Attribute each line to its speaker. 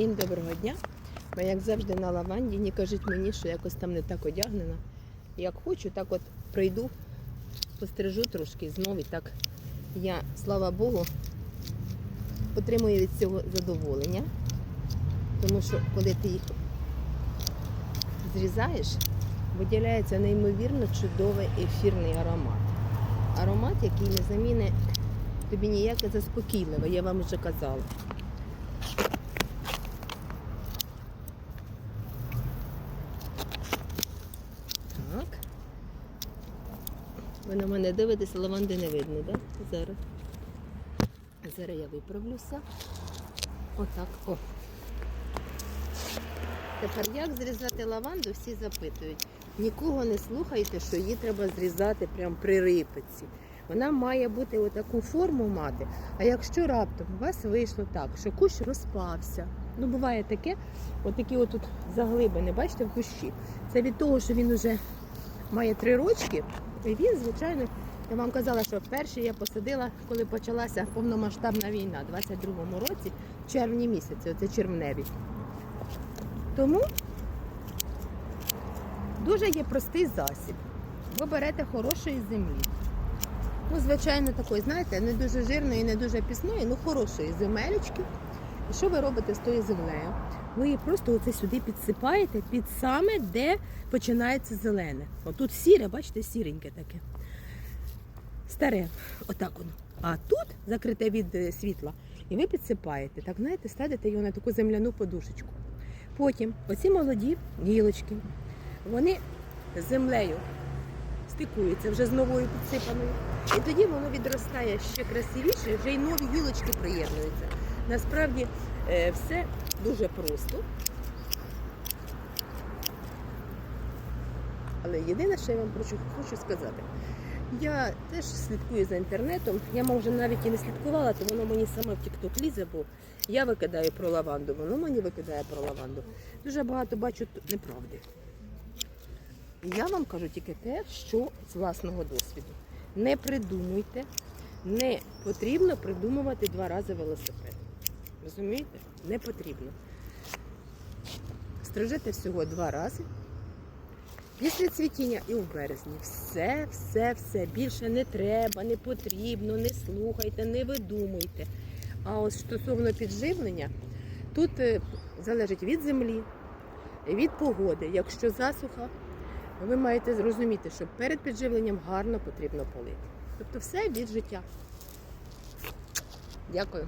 Speaker 1: Всім доброго дня. Ми, як завжди, на лаванді. Не кажіть мені, що якось там не так одягнена. Як хочу, так от прийду, постережу трошки знов і так. Я, слава Богу, отримую від цього задоволення. Тому що коли ти їх зрізаєш, виділяється неймовірно чудовий ефірний аромат. Аромат, який не замінить тобі ніяке заспокійливе, я вам вже казала. Так. Ви на мене дивитеся, лаванди не видно, так? Зараз. Зараз я виправлюся. Отак. О. Тепер як зрізати лаванду, всі запитують. Нікого не слухайте, що її треба зрізати прямо при рипиці. Вона має бути отаку форму мати. А якщо раптом у вас вийшло так, що кущ розпався, ну буває таке, отакі отут заглибини, бачите, в кущі. Це від того, що він вже має три рочки, і він, звичайно, я вам казала, що перший я посадила, коли почалася повномасштабна війна, у 22-му році, в червні місяці, оце червневі. Тому дуже є простий засіб. Ви берете хорошої землі. Ну, звичайно, такої, знаєте, не дуже жирної, не дуже пісної, ну хорошої земелечки. Що ви робите з тою землею? Ви її просто оце сюди підсипаєте під саме, де починається зелене. Отут сіре, бачите, сіреньке таке. Старе, отак воно. А тут закрите від е, світла. І ви підсипаєте, так знаєте, ставите його на таку земляну подушечку. Потім оці молоді гілочки, вони з землею стикуються вже з новою підсипаною. І тоді воно відростає ще красивіше, вже й нові гілочки приєднуються. Насправді е, все дуже просто. Але єдине, що я вам хочу, хочу сказати, я теж слідкую за інтернетом. Я може навіть і не слідкувала, то воно мені саме в TikTok лізе, бо я викидаю про лаванду, воно мені викидає про лаванду. Дуже багато бачу неправди. Я вам кажу тільки те, що з власного досвіду. Не придумуйте, не потрібно придумувати два рази велосипед. Розумієте? Не потрібно. Стрижете всього два рази. Після цвітіння і в березні. Все, все, все. Більше не треба, не потрібно, не слухайте, не видумуйте. А ось стосовно підживлення, тут е, залежить від землі, від погоди. Якщо засуха, ви маєте зрозуміти, що перед підживленням гарно потрібно полити. Тобто все від життя. Дякую.